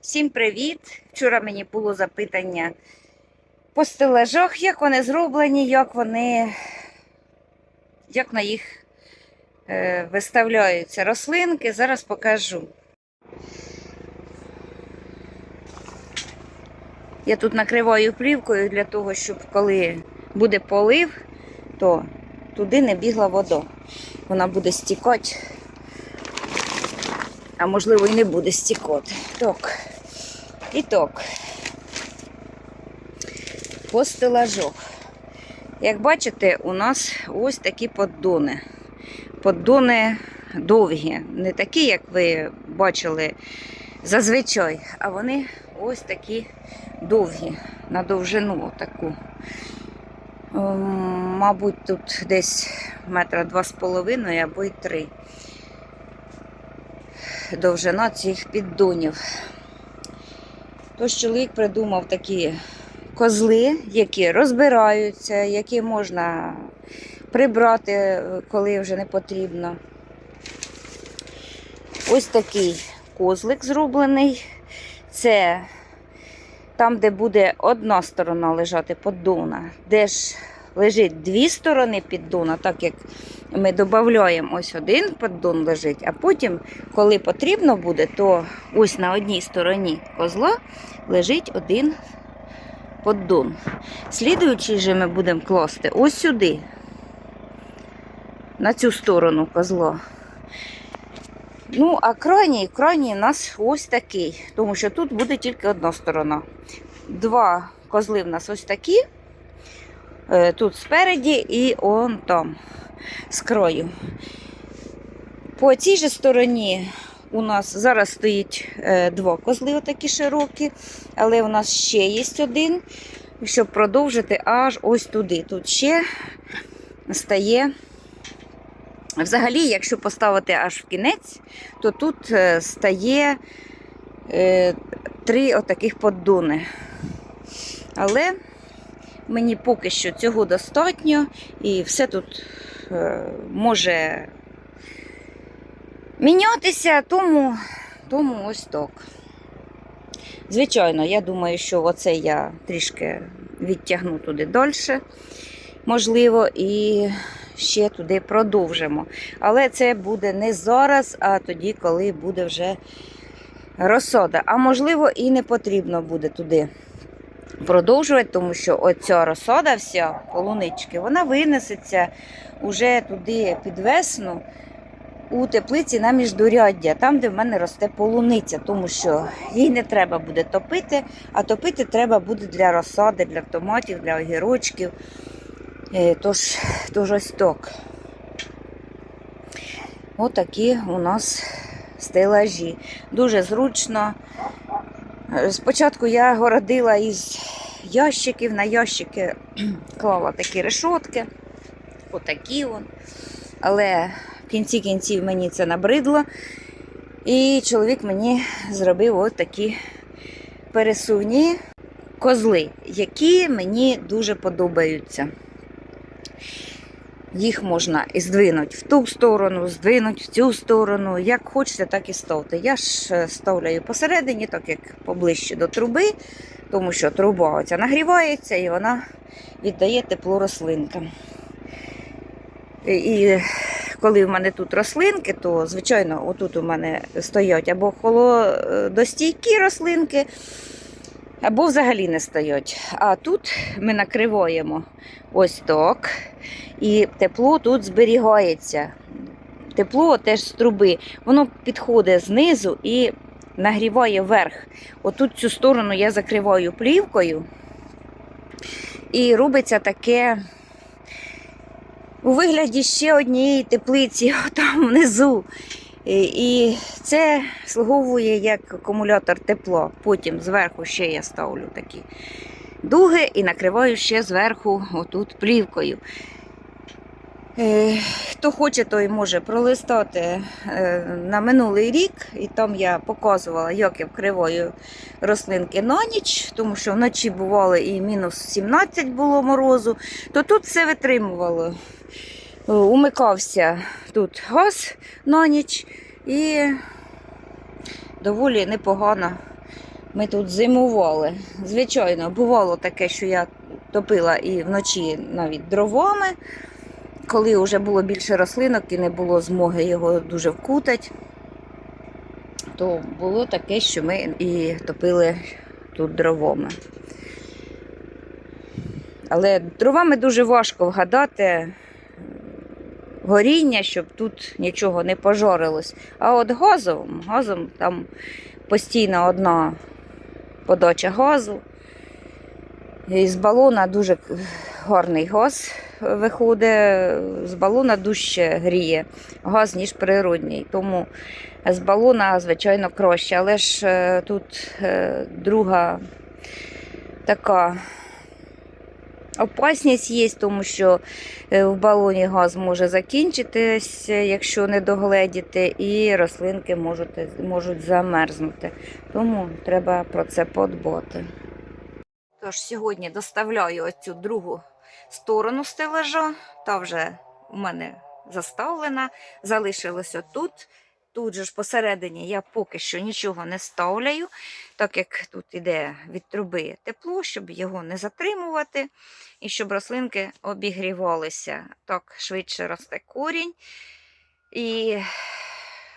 Всім привіт! Вчора мені було запитання по стелажах, як вони зроблені, як вони, як на їх е, виставляються рослинки. Зараз покажу. Я тут накриваю плівкою для того, щоб коли буде полив, то туди не бігла вода. Вона буде стікати, а можливо і не буде стікати. Так. І так, по стелажах. Як бачите, у нас ось такі поддони. Поддони довгі, не такі, як ви бачили зазвичай, а вони ось такі довгі, на довжину таку. Ем, Мабуть, тут десь метра два з половиною або й три. Довжина цих піддонів. Тож чоловік придумав такі козли, які розбираються, які можна прибрати, е, коли вже не потрібно. Ось такий козлик зроблений. Це там, де буде одна сторона лежати поддона, де ж лежить дві сторони піддона, так як ми додаємо ось один поддон лежить, а потім, коли потрібно буде, то ось на одній стороні козла лежить один поддон. Слідуючий же ми будемо класти ось сюди, на цю сторону козла. Ну, а крайній, крайній у нас ось такий, тому що тут буде тільки одна сторона. Два козли в нас ось такі, тут спереді і он там з краю. По цій же стороні у нас зараз стоїть е, два козли, отакі широкі, але у нас ще є один, щоб продовжити аж ось туди. Тут ще стає. Взагалі, якщо поставити аж в кінець, то тут е, стає е, три отаких поддони. Але мені поки що цього достатньо, і все тут е, може мінятися, тому, тому ось так. Звичайно, я думаю, що оце я трішки відтягну туди далі, можливо, і ще туди продовжимо. Але це буде не зараз, а тоді, коли буде вже розсода. А можливо, і не потрібно буде туди продовжувати, тому що оця розсода вся полунички, вона винесеться уже туди під весну у теплиці на міждуряддя, там, де в мене росте полуниця, тому що їй не треба буде топити, а топити треба буде для розсади, для томатів, для огірочків. Е, Тож, тож ось так. Отакі у нас стелажі. Дуже зручно. Е, Спочатку я городила із ящиків, на ящики клала такі решотки, отакі вон. Але в кінці кінців мені це набридло. І чоловік мені зробив от такі пересувні козли, які мені дуже подобаються. Їх можна і здвинути в ту сторону, здвинути в цю сторону. Як хочете, так і ставте. Я ж е, ставляю посередині, так як поближче до труби, тому що труба оця нагрівається і вона віддає тепло рослинкам. І, і коли в мене тут рослинки, то, звичайно, отут у мене стоять або холодостійкі рослинки, або взагалі не стоять. А тут ми накриваємо ось так. І тепло тут зберігається. Тепло теж з труби. Воно підходить знизу і нагріває верх. Отут цю сторону я закриваю плівкою. І робиться таке у вигляді ще однієї теплиці, там внизу. І і це слуговує як акумулятор тепла. Потім зверху ще я ставлю такі дуги і накриваю ще зверху отут плівкою. Е, Хто хоче, той може пролистати е, на минулий рік, і там я показувала, як я вкриваю рослинки на ніч, тому що вночі бувало і мінус 17 було морозу, то тут все витримувало. Е, Умикався тут газ на ніч і доволі непогано Ми тут зимували. Звичайно, бувало таке, що я топила і вночі навіть дровами, коли вже було більше рослинок і не було змоги його дуже вкутати, то було таке, що ми і топили тут дровами. Але дровами дуже важко вгадати горіння, щоб тут нічого не пожарилось. А от газом, газом там постійно одна подача газу. І з балона дуже гарний газ виходить, з балона дужче гріє газ, ніж природній. Тому з балона, звичайно, краще. Але ж е, тут е, друга така опасність є, тому що е, в балоні газ може закінчитись, якщо не догледіти, і рослинки можуть, можуть замерзнути. Тому треба про це подбати. Тож сьогодні доставляю оцю другу сторону стелажа, та вже у мене заставлена, залишилося тут. Тут же ж посередині я поки що нічого не ставляю, так як тут іде від труби тепло, щоб його не затримувати і щоб рослинки обігрівалися. Так швидше росте корінь. І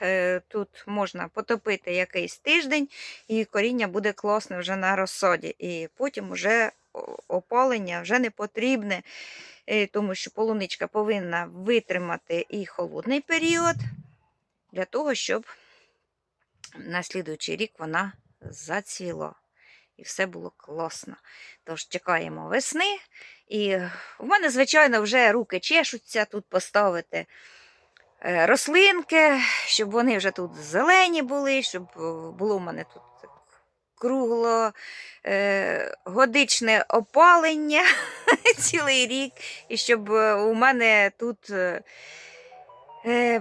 е, тут можна потопити якийсь тиждень, і коріння буде класне вже на розсаді. І потім вже опалення вже не потрібне, е, тому що полуничка повинна витримати і холодний період для того, щоб на слідуючий рік вона зацвіла. І все було класно. Тож чекаємо весни. І в мене, звичайно, вже руки чешуться тут поставити е, рослинки, щоб вони вже тут зелені були, щоб е, було в мене тут кругло е, опалення цілий рік, і щоб у мене тут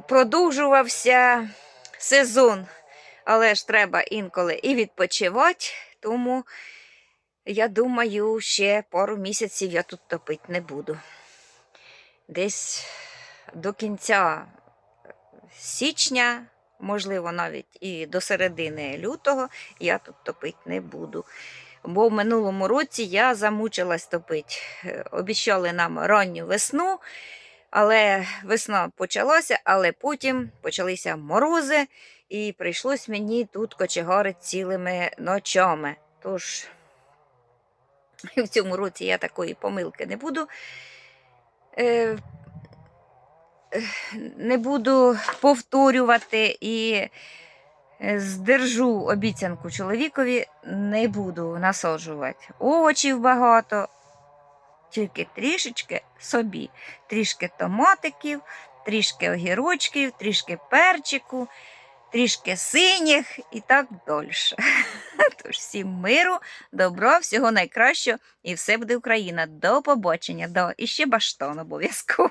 продовжувався сезон. Але ж треба інколи і відпочивати, тому я думаю, ще пару місяців я тут топити не буду. Десь до кінця січня, можливо, навіть і до середини лютого я тут топити не буду. Бо в минулому році я замучилась топити. Е, Обіцяли нам ранню весну, але весна почалася, але потім почалися морози, і прийшлось мені тут кочегарити цілими ночами. Тож в цьому році я такої помилки не буду. Е, е, не буду повторювати і е, здержу обіцянку чоловікові, не буду насаджувати. Овочів багато, тільки трішечки собі. Трішки томатиків, трішки огірочків, трішки перчику, трішки синіх і так далі. Тож всім миру, добро, всього найкращого і все буде Україна. До побачення. До... І ще баштон обов'язково.